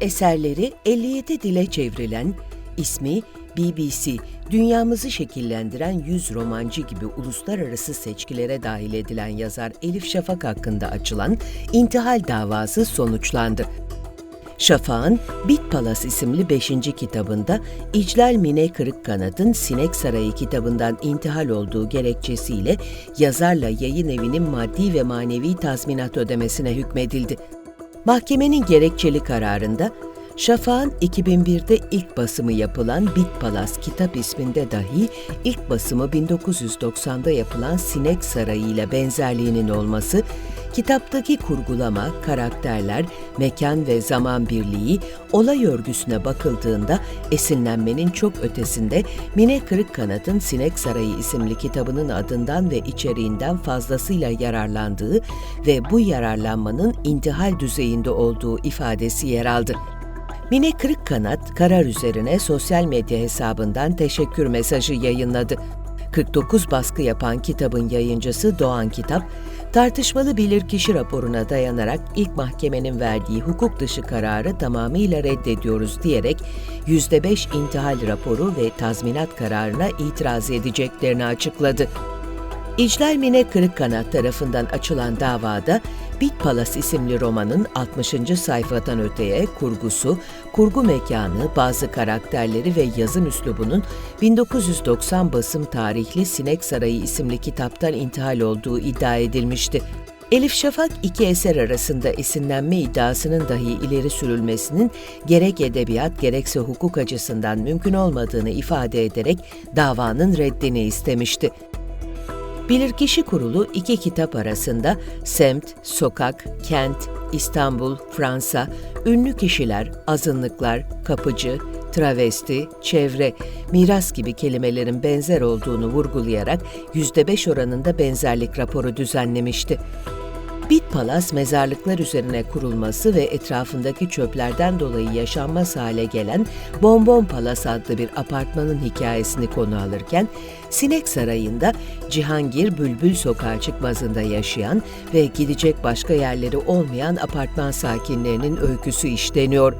Eserleri 57 dile çevrilen, ismi BBC, dünyamızı şekillendiren 100 romancı gibi uluslararası seçkilere dahil edilen yazar Elif Şafak hakkında açılan intihal davası sonuçlandı. Şafak'ın Bit Palas isimli 5. kitabında İclal Mine Kırıkkanat'ın Sinek Sarayı kitabından intihal olduğu gerekçesiyle yazarla yayın evinin maddi ve manevi tazminat ödemesine hükmedildi. Mahkemenin gerekçeli kararında Şafak'ın 2001'de ilk basımı yapılan Bit Palas kitap isminde dahi ilk basımı 1990'da yapılan Sinek Sarayı ile benzerliğinin olması, kitaptaki kurgulama, karakterler, mekan ve zaman birliği, olay örgüsüne bakıldığında esinlenmenin çok ötesinde Mine Kırıkkanat'ın Sinek Sarayı isimli kitabının adından ve içeriğinden fazlasıyla yararlandığı ve bu yararlanmanın intihal düzeyinde olduğu ifadesi yer aldı. Mine Kırıkkanat karar üzerine sosyal medya hesabından teşekkür mesajı yayınladı. 49 baskı yapan kitabın yayıncısı Doğan Kitap, tartışmalı bilirkişi raporuna dayanarak ilk mahkemenin verdiği hukuk dışı kararı tamamıyla reddediyoruz diyerek %5 intihal raporu ve tazminat kararına itiraz edeceklerini açıkladı. İclal Mine Kırıkkanat tarafından açılan davada Bit Palas isimli romanın 60. sayfadan öteye kurgusu, kurgu mekanı, bazı karakterleri ve yazım üslubunun 1990 basım tarihli Sinek Sarayı isimli kitaptan intihal olduğu iddia edilmişti. Elif Şafak iki eser arasında esinlenme iddiasının dahi ileri sürülmesinin gerek edebiyat gerekse hukuk açısından mümkün olmadığını ifade ederek davanın reddini istemişti. Bilirkişi Kurulu iki kitap arasında semt, sokak, kent, İstanbul, Fransa, ünlü kişiler, azınlıklar, kapıcı, travesti, çevre, miras gibi kelimelerin benzer olduğunu vurgulayarak %5 oranında benzerlik raporu düzenlemişti. Bit Palas mezarlıklar üzerine kurulması ve etrafındaki çöplerden dolayı yaşanmaz hale gelen Bonbon Palas adlı bir apartmanın hikayesini konu alırken, Sinek Sarayı'nda Cihangir Bülbül Sokağı çıkmazında yaşayan ve gidecek başka yerleri olmayan apartman sakinlerinin öyküsü işleniyor.